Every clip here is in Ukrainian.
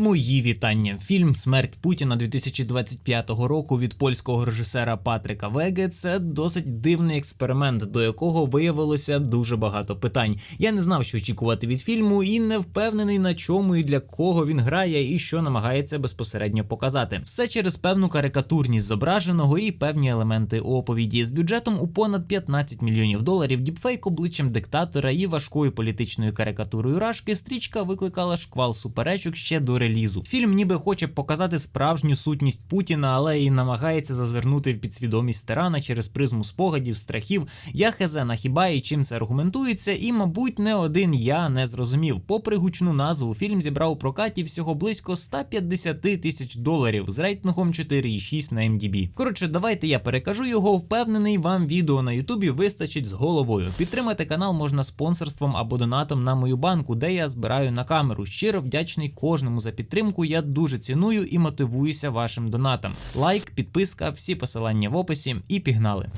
Мої вітання. Фільм Смерть Путіна 2025 року від польського режисера Патрика Веге це досить дивний експеримент, до якого виявилося дуже багато питань. Я не знав, що очікувати від фільму, і не впевнений на чому і для кого він грає, і що намагається безпосередньо показати. Все через певну карикатурність зображеного і певні елементи оповіді з бюджетом у понад 15 мільйонів доларів. Діпфейк обличчям диктатора і важкою політичною карикатурою Рашки. Стрічка викликала шквал суперечок ще до релізу. Фільм ніби хоче показати справжню сутність Путіна, але і намагається зазирнути в підсвідомість тирана через призму спогадів, страхів. Я хезена хіба і чим це аргументується, і, мабуть, не один я не зрозумів. Попри гучну назву, фільм зібрав у прокаті всього близько 150 тисяч доларів з рейтингом 4,6 на MDB. Коротше, давайте я перекажу його. Впевнений, вам відео на Ютубі вистачить з головою. Підтримати канал можна спонсорством або донатом на мою банку, де я збираю на камеру. Щиро вдячний кожному за підтримку. Я дуже ціную і мотивуюся вашим донатам. Лайк, підписка, всі посилання в описі і пігнали.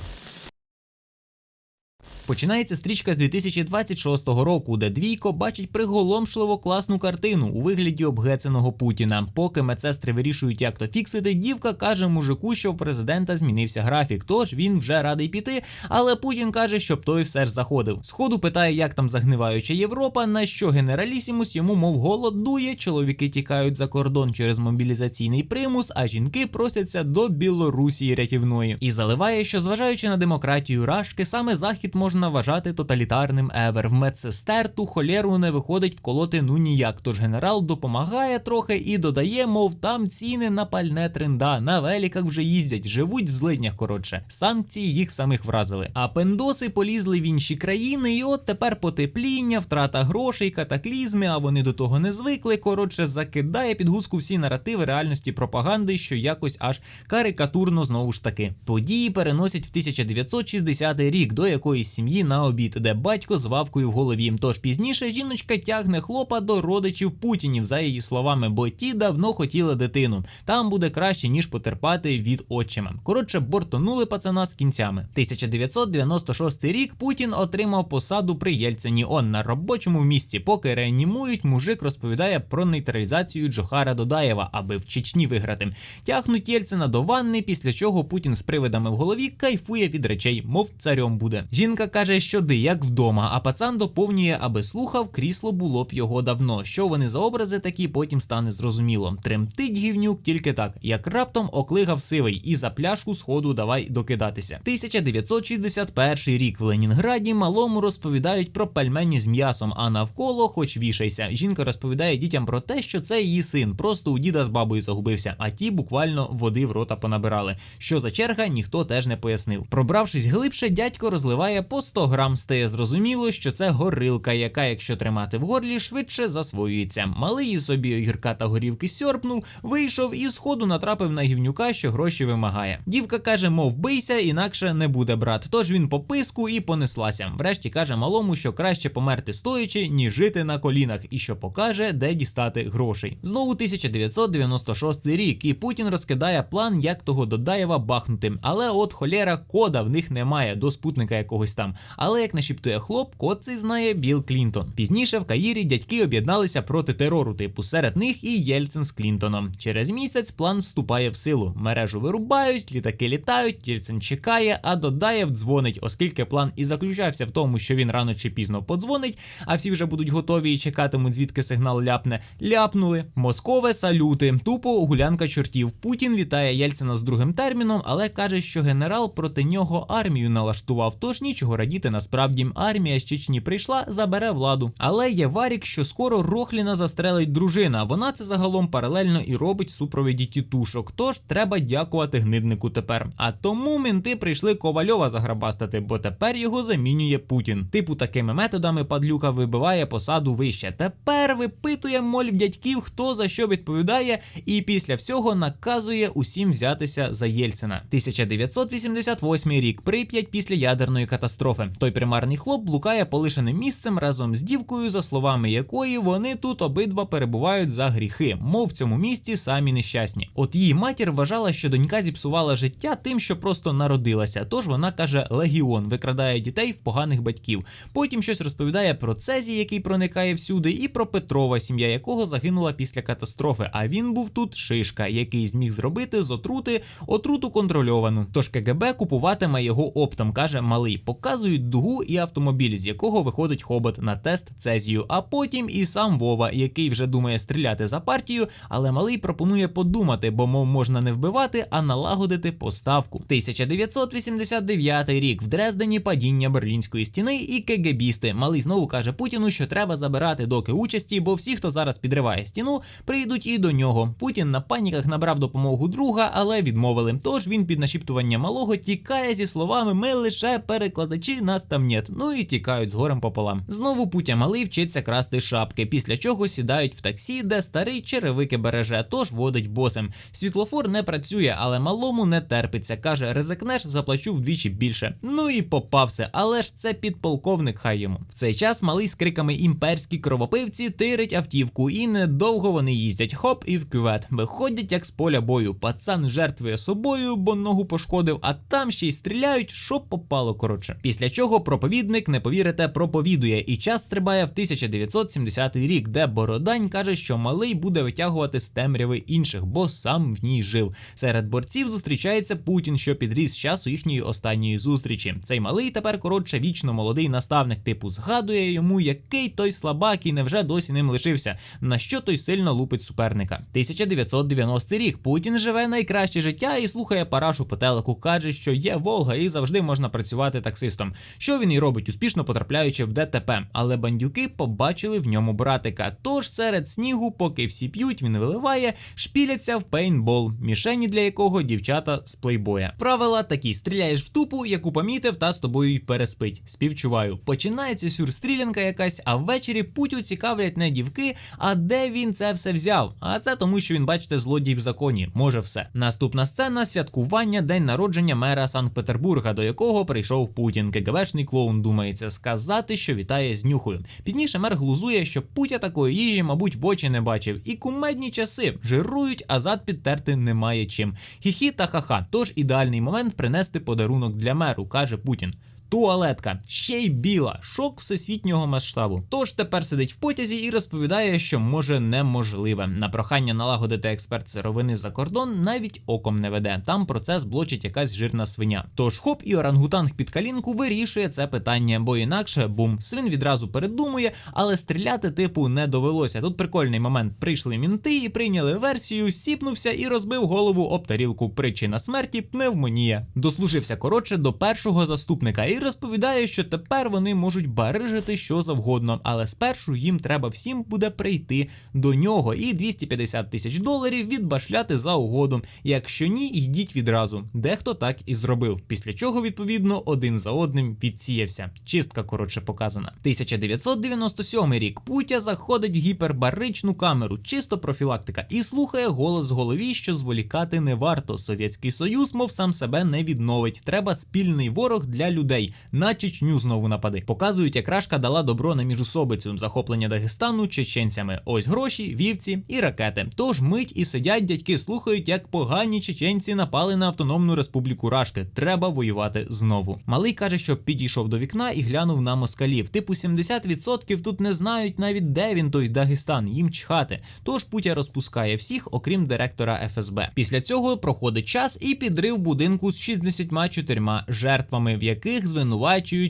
Починається стрічка з 2026 року, де двійко бачить приголомшливо класну картину у вигляді обгеценого Путіна. Поки медсестри вирішують, як то фіксити, дівка каже мужику, що в президента змінився графік, тож він вже радий піти. Але Путін каже, щоб той все ж заходив. Сходу питає, як там загниваюча Європа, на що генералісімус йому мов голодує. Чоловіки тікають за кордон через мобілізаційний примус, а жінки просяться до Білорусі рятівної. І заливає, що зважаючи на демократію Рашки, саме захід може можна вважати тоталітарним евер. В медсестер ту холєру не виходить вколоти ну ніяк. Тож генерал допомагає трохи і додає, мов там ціни на пальне тренда. На веліках вже їздять, живуть в злиднях. Коротше, санкції їх самих вразили. А пендоси полізли в інші країни, і от тепер потепління, втрата грошей, катаклізми. А вони до того не звикли. Коротше, закидає під гуску всі наративи реальності пропаганди, що якось аж карикатурно знову ж таки. Події переносять в 1960 рік до якоїсь сім'ї на обід, де батько з вавкою в голові. Тож пізніше жіночка тягне хлопа до родичів Путінів, за її словами, бо ті давно хотіли дитину. Там буде краще ніж потерпати від отчима. Коротше, бортонули пацана з кінцями. 1996 рік Путін отримав посаду при Єльцині. Он на робочому місці, поки реанімують, мужик розповідає про нейтралізацію Джохара Додаєва, аби в Чечні виграти. Тягнуть Єльцина до ванни, після чого Путін з привидами в голові кайфує від речей, мов царем буде. Жінка каже, що ди, як вдома, а пацан доповнює, аби слухав, крісло було б його давно. Що вони за образи такі, потім стане зрозуміло. Тремтить гівнюк тільки так, як раптом оклигав сивий, і за пляшку сходу давай докидатися. 1961 рік в Ленінграді малому розповідають про пельмені з м'ясом, а навколо, хоч вішайся. Жінка розповідає дітям про те, що це її син, просто у діда з бабою загубився, а ті буквально води в рота понабирали. Що за черга, ніхто теж не пояснив. Пробравшись глибше, дядько розливає по 100 грам стає зрозуміло, що це горилка, яка, якщо тримати в горлі, швидше засвоюється. Малий собі огірка та горівки сьорпнув, вийшов і сходу натрапив на гівнюка, що гроші вимагає. Дівка каже, мов бийся, інакше не буде брат. Тож він по писку і понеслася. Врешті каже малому, що краще померти стоячи, ніж жити на колінах, і що покаже, де дістати грошей. Знову 1996 рік, і Путін розкидає план, як того Додаєва бахнути. Але от холєра кода в них немає до спутника якогось там. Але як нашіптує хлоп, код цей знає Білл Клінтон. Пізніше в Каїрі дядьки об'єдналися проти терору, типу серед них і Єльцин з Клінтоном. Через місяць план вступає в силу. Мережу вирубають, літаки літають, Єльцин чекає, а Додаєв дзвонить, оскільки план і заключався в тому, що він рано чи пізно подзвонить, а всі вже будуть готові і чекатимуть, звідки сигнал ляпне. Ляпнули. Москове салюти. Тупо гулянка чортів. Путін вітає Єльцина з другим терміном, але каже, що генерал проти нього армію налаштував, тож нічого радіти насправді армія з Чечні прийшла, забере владу. Але є варік, що скоро Рохліна застрелить дружина. Вона це загалом паралельно і робить супровіді тітушок. Тож треба дякувати гниднику тепер. А тому менти прийшли Ковальова заграбастати, бо тепер його замінює Путін. Типу, такими методами падлюка вибиває посаду вище. Тепер випитує моль в дядьків, хто за що відповідає, і після всього наказує усім взятися за Єльцина. 1988 рік Прип'ять після ядерної катастрофи катастрофи. Той примарний хлоп блукає полишеним місцем разом з дівкою, за словами якої вони тут обидва перебувають за гріхи, мов в цьому місті самі нещасні. От її матір вважала, що донька зіпсувала життя тим, що просто народилася. Тож вона каже: Легіон викрадає дітей в поганих батьків. Потім щось розповідає про Цезі, який проникає всюди, і про Петрова, сім'я якого загинула після катастрофи. А він був тут шишка, який зміг зробити з отрути отруту контрольовану. Тож КГБ купуватиме його оптом, каже малий. Показують дугу і автомобіль, з якого виходить хобот на тест Цезію. А потім і сам Вова, який вже думає стріляти за партію, але малий пропонує подумати, бо мов можна не вбивати, а налагодити поставку. 1989 рік в Дрездені падіння берлінської стіни і КГБісти. Малий знову каже Путіну, що треба забирати доки участі, бо всі, хто зараз підриває стіну, прийдуть і до нього. Путін на паніках набрав допомогу друга, але відмовили. Тож він під нашіптування малого тікає зі словами Ми лише перекладачі, нас там нет. Ну і тікають з горем пополам. Знову Путя малий вчиться красти шапки, після чого сідають в таксі, де старий черевики береже, тож водить босем. Світлофор не працює, але малому не терпиться. Каже, ризикнеш, заплачу вдвічі більше. Ну і попався, але ж це підполковник хай йому. В цей час малий з криками імперські кровопивці тирить автівку, і недовго вони їздять. Хоп і в кювет. Виходять як з поля бою. Пацан жертвує собою, бо ногу пошкодив, а там ще й стріляють, що попало коротше. Після чого проповідник, не повірите, проповідує, і час стрибає в 1970 рік, де Бородань каже, що малий буде витягувати з темряви інших, бо сам в ній жив. Серед борців зустрічається Путін, що підріс часу їхньої останньої зустрічі. Цей малий тепер коротше вічно молодий наставник, типу згадує йому, який той слабак і невже досі ним лишився, на що той сильно лупить суперника. 1990 рік Путін живе найкраще життя і слухає парашу по телеку. каже, що є Волга і завжди можна працювати таксистом. Що він і робить, успішно потрапляючи в ДТП. Але бандюки побачили в ньому братика. Тож серед снігу, поки всі п'ють, він виливає, шпіляться в пейнтбол, мішені для якого дівчата з плейбоя. Правила такі: стріляєш в тупу, яку помітив, та з тобою й переспить. Співчуваю. Починається сюрстрілянка якась, а ввечері путю цікавлять не дівки, а де він це все взяв. А це тому, що він, бачите, злодій в законі. Може все. Наступна сцена святкування день народження мера Санкт-Петербурга, до якого прийшов Путін. КГБшний клоун думається сказати, що вітає з нюхою. Пізніше мер глузує, що Путя такої їжі, мабуть, в очі не бачив. І кумедні часи жирують, а зад підтерти немає чим. Хі-хі та ха-ха. Тож ідеальний момент принести подарунок для меру, каже Путін. Туалетка ще й біла, шок всесвітнього масштабу. Тож тепер сидить в потязі і розповідає, що може неможливе. На прохання налагодити експерт сировини за кордон навіть оком не веде. Там процес блочить якась жирна свиня. Тож хоп і орангутанг під калінку вирішує це питання, бо інакше бум, свин відразу передумує, але стріляти типу не довелося. Тут прикольний момент. Прийшли мінти і прийняли версію, сіпнувся і розбив голову об тарілку. Причина смерті пневмонія. Дослужився коротше до першого заступника і розповідає, що тепер вони можуть барижити що завгодно, але спершу їм треба всім буде прийти до нього і 250 тисяч доларів відбашляти за угоду. Якщо ні, йдіть відразу. Дехто так і зробив. Після чого, відповідно, один за одним відсіявся. Чистка коротше показана. 1997 рік Путя заходить в гіпербаричну камеру, чисто профілактика, і слухає голос в голові, що зволікати не варто. Совєтський Союз, мов сам себе не відновить. Треба спільний ворог для людей на Чечню знову напади. Показують, як Рашка дала добро на міжусобицю захоплення Дагестану чеченцями. Ось гроші, вівці і ракети. Тож мить і сидять дядьки, слухають, як погані чеченці напали на Автономну Республіку Рашки. Треба воювати знову. Малий каже, що підійшов до вікна і глянув на москалів. Типу 70% тут не знають навіть де він той Дагестан, їм чхати. Тож Путя розпускає всіх, окрім директора ФСБ. Після цього проходить час і підрив будинку з 64 жертвами, в яких звинувачують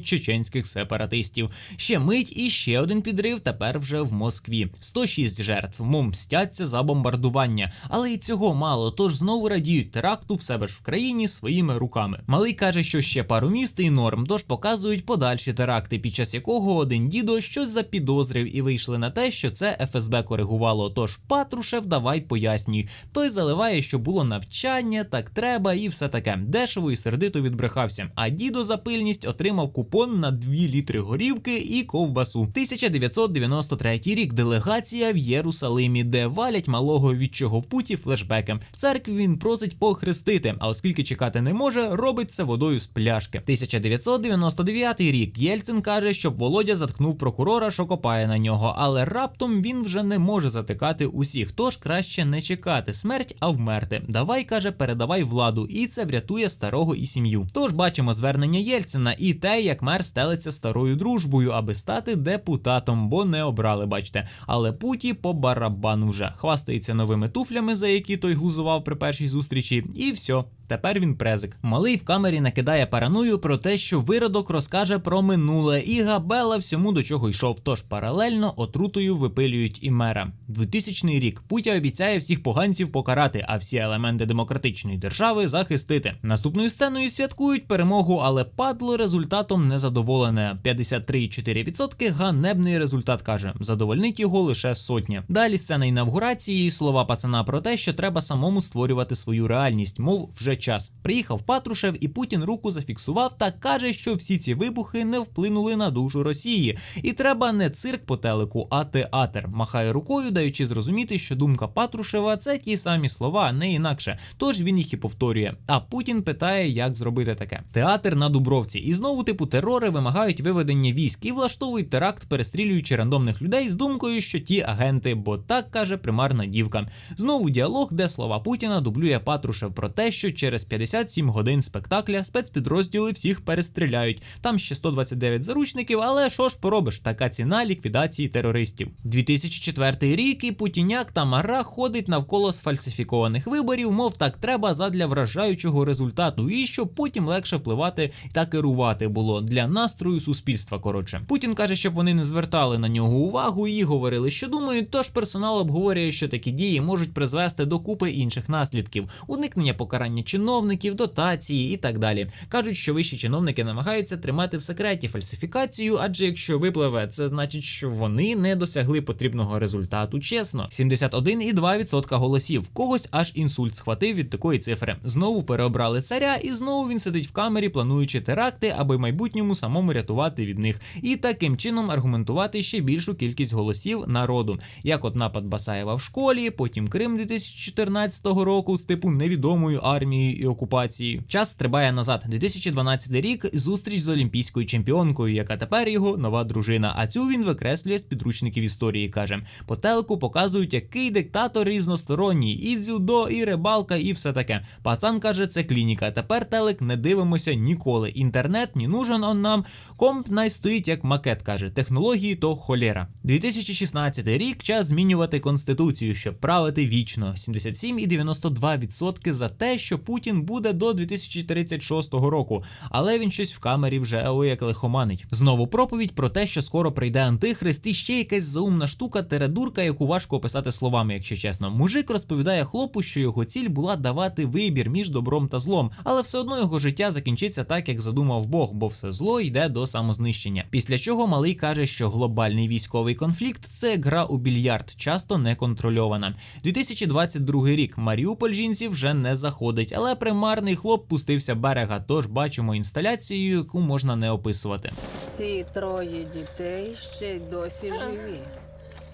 чеченських сепаратистів. Ще мить і ще один підрив тепер вже в Москві. 106 жертв. Мом мстяться за бомбардування. Але й цього мало, тож знову радіють теракту в себе ж в країні своїми руками. Малий каже, що ще пару міст і норм, тож показують подальші теракти, під час якого один дідо щось запідозрив і вийшли на те, що це ФСБ коригувало. Тож Патрушев, давай пояснюй. Той заливає, що було навчання, так треба, і все таке. Дешево і сердито відбрехався. А дідо за інвалідність, отримав купон на 2 літри горівки і ковбасу. 1993 рік делегація в Єрусалимі, де валять малого від чого в путі флешбеком. В церкві він просить похрестити, а оскільки чекати не може, робить це водою з пляшки. 1999 рік Єльцин каже, щоб Володя заткнув прокурора, що копає на нього, але раптом він вже не може затикати усіх. Тож краще не чекати смерть, а вмерти. Давай каже, передавай владу, і це врятує старого і сім'ю. Тож бачимо звернення Єльцина і те, як мер стелиться старою дружбою, аби стати депутатом, бо не обрали, бачите. Але путі по барабану вже хвастається новими туфлями, за які той глузував при першій зустрічі, і все. Тепер він презик. Малий в камері накидає параную про те, що виродок розкаже про минуле, і Габела всьому до чого йшов. Тож паралельно отрутою випилюють і мера. 2000 рік Путя обіцяє всіх поганців покарати, а всі елементи демократичної держави захистити. Наступною сценою святкують перемогу, але падло результатом незадоволене. 53,4% ганебний результат каже. Задовольнить його лише сотня. Далі сцена інавгурації, слова пацана про те, що треба самому створювати свою реальність, мов вже час. Приїхав Патрушев, і Путін руку зафіксував та каже, що всі ці вибухи не вплинули на душу Росії, і треба не цирк по телеку, а театр. Махає рукою, даючи зрозуміти, що думка Патрушева це ті самі слова, не інакше. Тож він їх і повторює. А Путін питає, як зробити таке. Театр на Дубровці. І знову типу терори вимагають виведення військ і влаштовують теракт, перестрілюючи рандомних людей з думкою, що ті агенти, бо так каже примарна дівка. Знову діалог, де слова Путіна дублює Патрушев про те, що через 57 годин спектакля спецпідрозділи всіх перестріляють. Там ще 129 заручників, але що ж поробиш? Така ціна ліквідації терористів. 2004 рік і Путіняк та Мара ходить навколо сфальсифікованих виборів, мов так треба задля вражаючого результату, і щоб потім легше впливати та керувати було для настрою суспільства. Коротше, Путін каже, щоб вони не звертали на нього увагу і говорили, що думають. Тож персонал обговорює, що такі дії можуть призвести до купи інших наслідків: уникнення покарання чиновників, дотації і так далі. кажуть, що вищі чиновники намагаються тримати в секреті фальсифікацію, адже якщо випливе, це значить, що вони не досягли потрібного результату. Чесно, 71,2% голосів. Когось аж інсульт схватив від такої цифри. Знову переобрали царя, і знову він сидить в камері, плануючи теракти, аби в майбутньому самому рятувати від них, і таким чином аргументувати ще більшу кількість голосів народу, як от напад Басаєва в школі, потім Крим 2014 року з типу невідомою армією і окупацією. Час стрибає назад. 2012 рік зустріч з олімпійською чемпіонкою, яка тепер його нова дружина. А цю він викреслює з підручників історії. каже по телеку показують, який диктатор різносторонній, і дзюдо, і рибалка, і все таке. Пацан каже, це клініка. Тепер телек не дивимося ніколи. Інтернет не нужен он нам. Комп найстоїть як макет. каже технології то холєра. 2016 рік час змінювати конституцію, щоб правити вічно. 77,92% за те, що Путін буде до 2036 року, але він щось в камері вже ой, як лихоманить. Знову проповідь про те, що скоро прийде антихрист, і ще якась заумна штука, тередурка, яку важко описати словами, якщо чесно. Мужик розповідає хлопу, що його ціль була давати вибір між добром та злом, але все одно його життя закінчиться так, як задумав Бог, бо все зло йде до самознищення. Після чого малий каже, що глобальний військовий конфлікт це гра у більярд, часто не контрольована. 2022 рік Маріуполь жінці вже не заходить, але примарний хлоп пустився берега. Тож бачимо інсталяцію, яку можна не описувати. Ці троє дітей ще й досі живі.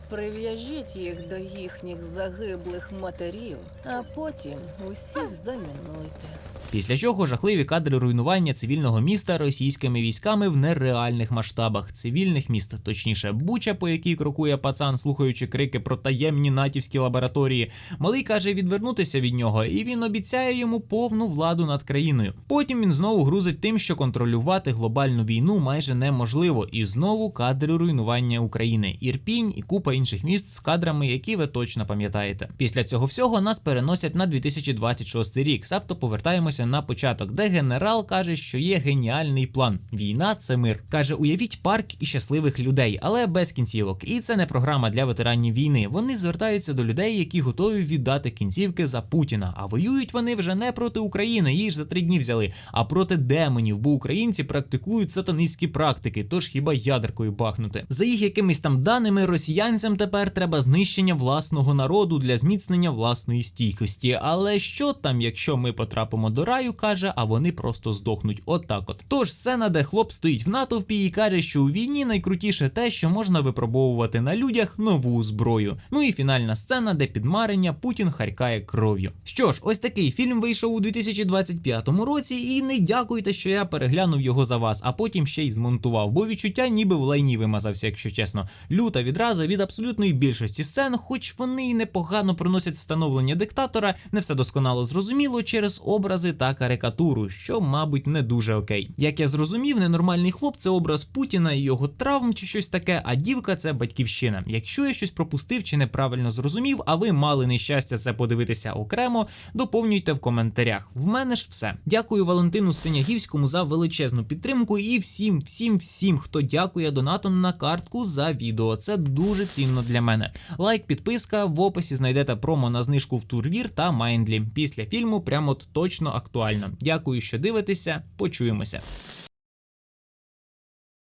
Прив'яжіть їх до їхніх загиблих матерів, а потім усіх замінуйте. Після чого жахливі кадри руйнування цивільного міста російськими військами в нереальних масштабах цивільних міст, точніше, буча, по якій крокує пацан, слухаючи крики про таємні натівські лабораторії. Малий каже відвернутися від нього, і він обіцяє йому повну владу над країною. Потім він знову грузить тим, що контролювати глобальну війну майже неможливо, і знову кадри руйнування України, Ірпінь і купа інших міст з кадрами, які ви точно пам'ятаєте. Після цього всього нас переносять на 2026 рік. Себто повертаємося на початок, де генерал каже, що є геніальний план. Війна це мир. каже: уявіть парк і щасливих людей, але без кінцівок. І це не програма для ветеранів війни. Вони звертаються до людей, які готові віддати кінцівки за Путіна. А воюють вони вже не проти України, їх ж за три дні взяли, а проти демонів, бо українці практикують сатанистські практики, тож хіба ядеркою бахнути. За їх якимись там даними росіянцям українцям тепер треба знищення власного народу для зміцнення власної стійкості. Але що там, якщо ми потрапимо до раю, каже, а вони просто здохнуть. Отак от. Тож сцена, де хлоп стоїть в натовпі і каже, що у війні найкрутіше те, що можна випробовувати на людях нову зброю. Ну і фінальна сцена, де під марення Путін харкає кров'ю. Що ж, ось такий фільм вийшов у 2025 році, і не дякуйте, що я переглянув його за вас, а потім ще й змонтував, бо відчуття ніби в лайні вимазався, якщо чесно. Люта відразу від абсолютної більшості сцен, хоч вони й непогано приносять становлення диктатора, не все досконало зрозуміло через образи та карикатуру, що, мабуть, не дуже окей. Як я зрозумів, ненормальний хлоп це образ Путіна і його травм чи щось таке, а дівка це батьківщина. Якщо я щось пропустив чи неправильно зрозумів, а ви мали нещастя це подивитися окремо, доповнюйте в коментарях. В мене ж все. Дякую Валентину Синягівському за величезну підтримку і всім, всім, всім, хто дякує донатом на картку за відео. Це дуже цінно для мене. Лайк, підписка в описі знайдете промо на знижку в Турвір та Майндлі. Після фільму прямо точно актуально. Дякую, що дивитеся. Почуємося.